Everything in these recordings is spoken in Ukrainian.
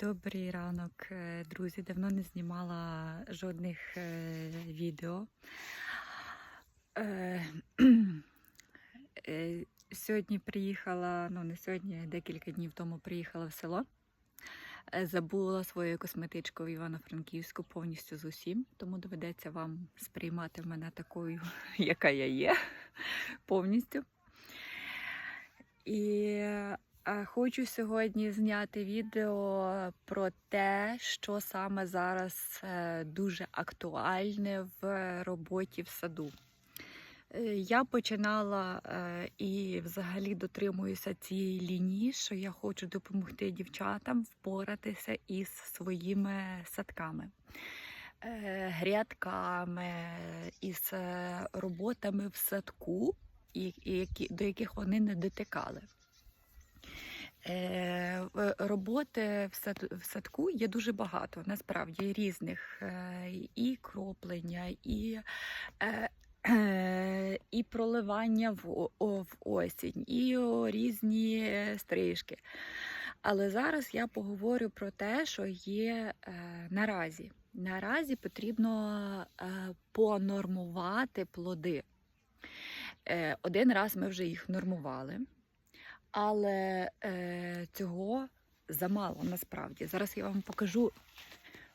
Добрий ранок, е, друзі. Давно не знімала жодних е, відео. Е, Сьогодні приїхала, ну не сьогодні, декілька днів тому приїхала в село. Забула свою косметичку в Івано-Франківську повністю з усім, тому доведеться вам сприймати мене такою, яка я є, повністю. І хочу сьогодні зняти відео про те, що саме зараз е, дуже актуальне в роботі в саду. Е, Я починала е, і взагалі дотримуюся цієї лінії, що я хочу допомогти дівчатам впоратися із своїми садками, е, грядками, із е, роботами в садку, до яких вони не дотикали. Е, в- Роботи в садку є дуже багато, насправді різних е, і кроплення, і, е, е, і проливання в, осінь, і різні стрижки. Але зараз я поговорю про те, що є е, наразі. Наразі потрібно е, понормувати плоди. Е, один раз ми вже їх нормували, але е, цього замало насправді. Зараз я вам покажу,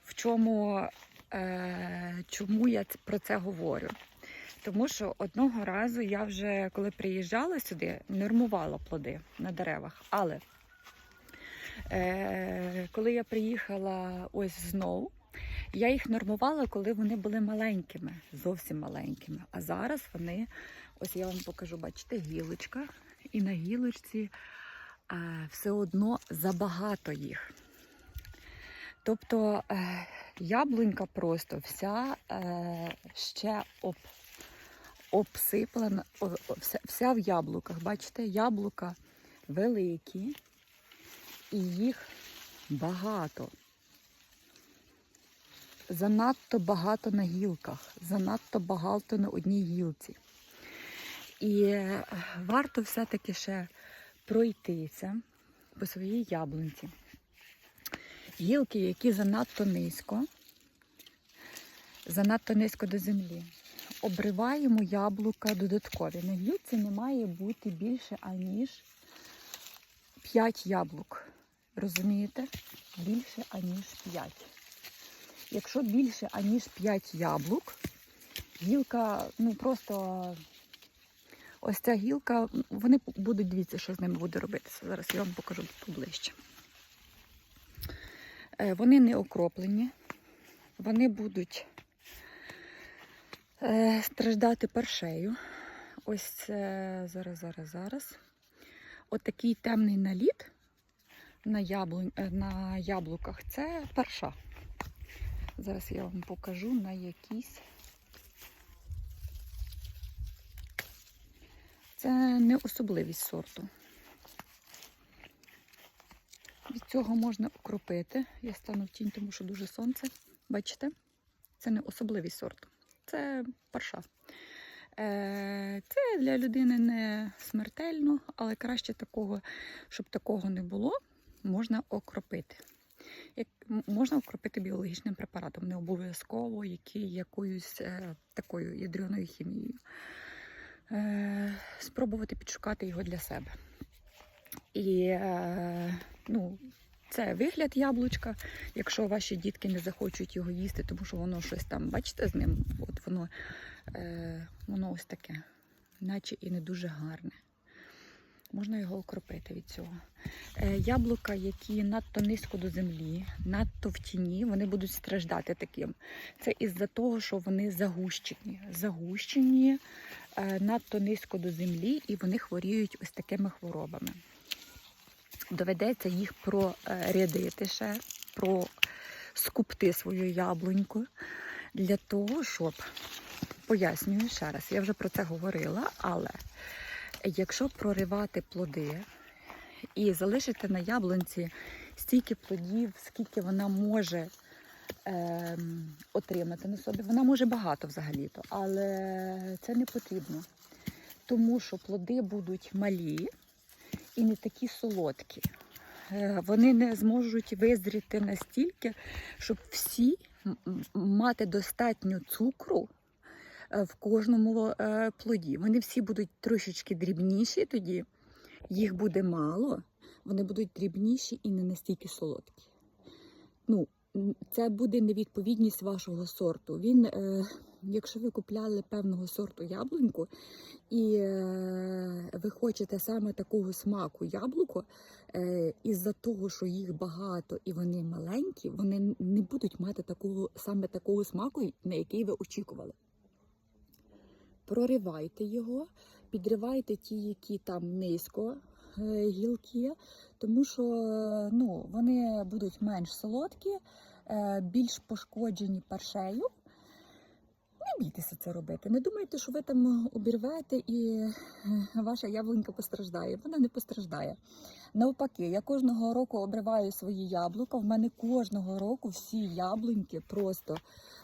в чому, е, чому я про це говорю. Тому що одного разу я вже, коли приїжджала сюди, нормувала плоди на деревах. Але е, коли я приїхала ось знову, я їх нормувала, коли вони були маленькими, зовсім маленькими. А зараз вони, ось я вам покажу, бачите, гілочка, і на гілочці все одно забагато їх. Тобто е, яблунька просто вся е, ще об, обсиплена, вся в яблуках. Бачите, яблука великі, і їх багато. Занадто багато на гілках, занадто багато на одній гілці. І е, варто все-таки ще пройтися по своїй яблунці. Гілки, які занадто низько, занадто низько до землі. Обриваємо яблука додаткові. На гілці не має бути більше, аніж 5 яблук. Розумієте? Більше, аніж 5. Якщо більше, аніж 5 яблук, гілка, ну просто ось ця гілка, вони будуть, дивіться, що з ними буде робитися. Зараз я вам покажу поближче. Е, Вони не окроплені, вони будуть е, страждати першею. Ось це зараз, зараз, зараз. От темний наліт на, яблунь, е, на яблуках це перша. Зараз я вам покажу на якісь. Це не особливість сорту. Від цього можна окропити. Я стану в тінь, тому що дуже сонце. Бачите? Це не особливість сорту. Це парша. Е, Це для людини не смертельно, але краще такого, щоб такого не було, можна окропити. Як, можна окропити біологічним препаратом, не обов'язково які, якоюсь е, такою ядреною хімією. Е, спробувати підшукати його для себе. І е, ну, це вигляд яблучка. Якщо ваші дітки не захочуть його їсти, тому що воно щось там, бачите, з ним, от воно, е, воно ось таке, наче і не дуже гарне. Можна його окропити від цього. Яблука, які надто низько до землі, надто в тіні, вони будуть страждати таким. Це із-за того, що вони загущені. Загущені надто низько до землі, і вони хворіють ось такими хворобами. Доведеться їх прорядити ще, проскупти свою яблуньку для того, щоб, пояснюю ще раз, я вже про це говорила, але якщо проривати плоди і залишити на яблунці стільки плодів, скільки вона може ем, отримати на собі, вона може багато взагалі-то, але це не потрібно, тому що плоди будуть малі і не такі солодкі. е, вони не зможуть визріти настільки, щоб всі мати достатньо цукру е, в кожному е, плоді. Вони всі будуть трошечки дрібніші тоді, їх буде мало, вони будуть дрібніші і не настільки солодкі. Ну, це буде невідповідність вашого сорту. Він, е, якщо ви купляли певного сорту яблуньку, і е, ви хочете саме такого смаку яблуко, е, із-за того, що їх багато і вони маленькі, вони не будуть мати такого саме такого смаку, на який ви очікували. Проривайте його, підривайте ті, які там низько гілки, тому що е, ну, вони будуть менш солодкі, е, більш пошкоджені першею. Не бійтеся це робити. Не думайте, що ви там обірвете і е, ваша яблунька постраждає. Вона не постраждає. Навпаки, я кожного року обриваю свої яблука. В мене кожного року всі яблуньки просто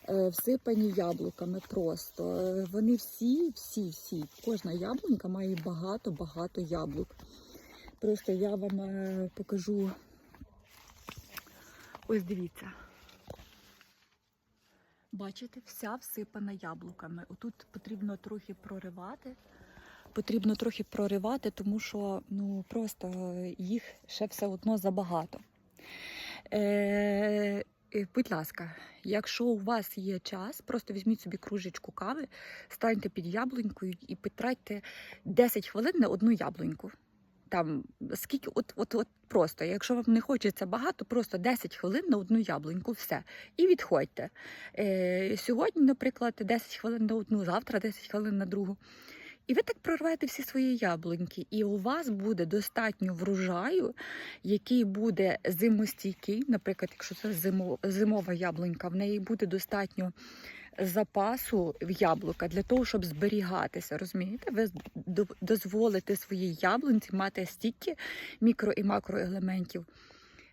е, всипані яблуками. Просто Е, вони всі, всі, всі. Кожна яблунька має багато-багато яблук. Просто я вам е, покажу. Ось дивіться. Бачите, вся всипана яблуками. Отут потрібно трохи проривати. Потрібно трохи проривати, тому що ну просто їх ще все одно забагато. Е, е, будь ласка, якщо у вас є час, просто візьміть собі кружечку кави, станьте під яблунькою і потратьте 10 хвилин на одну яблуньку. Там скільки, от, от, от просто, якщо вам не хочеться багато, просто 10 хвилин на одну яблуньку, все. І відходьте. Е, сьогодні, наприклад, 10 хвилин на одну, завтра 10 хвилин на другу. І ви так прорвете всі свої яблуньки, і у вас буде достатньо врожаю, який буде зимостійкий. Наприклад, якщо це зимова яблунька, в неї буде достатньо запасу в яблука для того, щоб зберігатися. Розумієте? Ви дозволите своїй яблунці мати стільки мікро і макроелементів.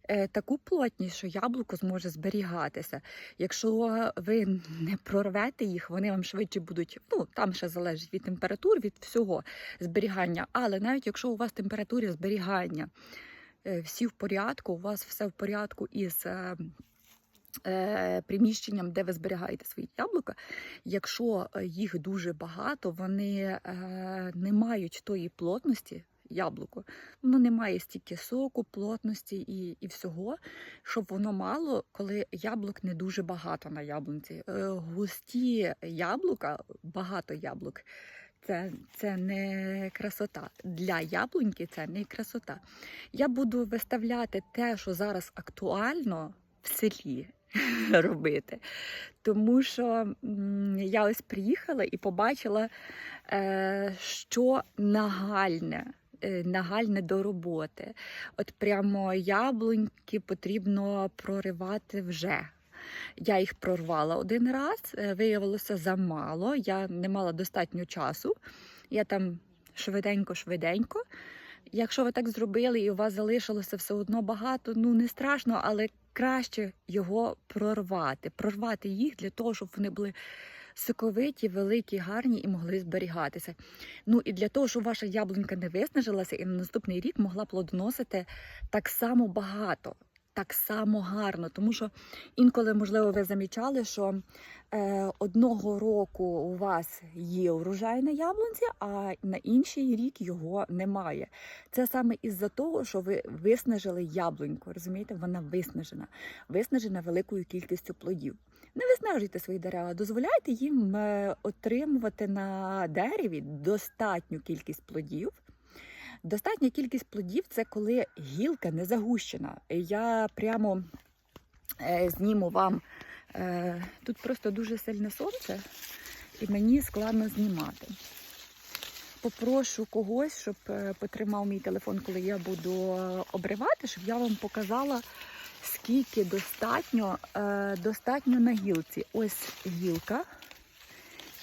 е, Таку плотність, що яблуко зможе зберігатися. Якщо ви не прорвете їх, вони вам швидше будуть. Ну там ще залежить від температур, від всього зберігання. Але навіть якщо у вас температура зберігання е, всі в порядку, у вас все в порядку із е, приміщенням, де ви зберігаєте свої яблука. Якщо е, їх дуже багато, вони е, не мають тої плотності. Яблуко, воно не має стільки соку, плотності і, і всього, щоб воно мало, коли яблук не дуже багато на яблунці. Е, густі яблука, багато яблук, це, це не красота. Для яблуньки це не красота. Я буду виставляти те, що зараз актуально в селі робити. Тому що я ось приїхала і побачила, е, що нагальне. е, Нагальне до роботи. От прямо яблуньки потрібно проривати вже. Я їх прорвала один раз, е, виявилося замало. Я не мала достатньо часу. Я там швиденько-швиденько. Якщо ви так зробили і у вас залишилося все одно багато, ну не страшно, але краще його прорвати. Прорвати їх для того, щоб вони були соковиті, великі, гарні і могли зберігатися. Ну і для того, щоб ваша яблунька не виснажилася і на наступний рік могла плодоносити так само багато. Так само гарно, тому що інколи, можливо, ви замічали, що е, одного року у вас є урожай на яблунці, а на інший рік його немає. Це саме із-за того, що ви виснажили яблуньку. Розумієте, вона виснажена, виснажена великою кількістю плодів. Не виснажуйте свої дерева, дозволяйте їм е, отримувати на дереві достатню кількість плодів. Достатня кількість плодів це коли гілка не загущена. Я прямо е, зніму вам. Е, тут просто дуже сильне сонце, і мені складно знімати. Попрошу когось, щоб е, потримав мій телефон, коли я буду обривати, щоб я вам показала, скільки достатньо, достатньо на гілці. Ось гілка.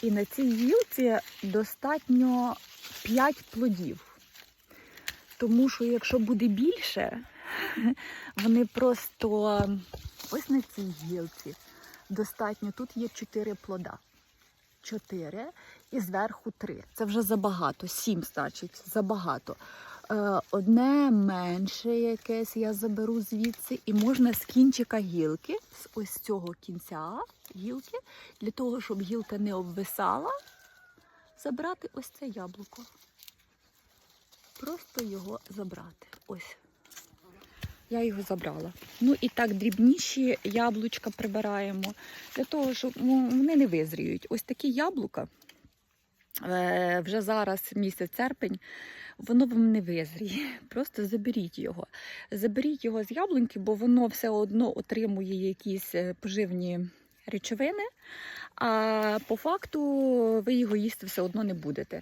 І на цій гілці достатньо 5 плодів. Тому що якщо буде більше, вони просто ось на цій гілці достатньо. Тут є 4 плода. 4 і зверху 3. Це вже забагато. 7, значить, забагато. Е, Одне менше якесь я заберу звідси, і можна з кінчика гілки, з ось цього кінця гілки, для того, щоб гілка не обвисала, забрати ось це яблуко. Просто його забрати. Ось. Я його забрала. Ну і так дрібніші яблучка прибираємо, для того, щоб ну, вони не визріють. Ось такі яблука. е, Вже зараз місяць серпень, воно вам не визріє. Просто заберіть його. Заберіть його з яблуньки, бо воно все одно отримує якісь е, поживні речовини, а по факту ви його їсти все одно не будете.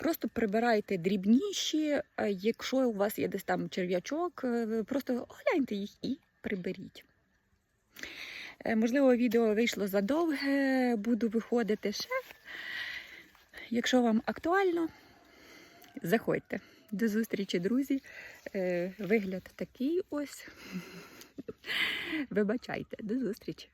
Просто прибирайте дрібніші, е, якщо у вас є десь там черв'ячок, е, просто огляньте їх і приберіть. Е, Можливо, відео вийшло задовге, буду виходити ще. Якщо вам актуально, заходьте. До зустрічі, друзі. Вигляд такий ось. Вибачайте, до зустрічі.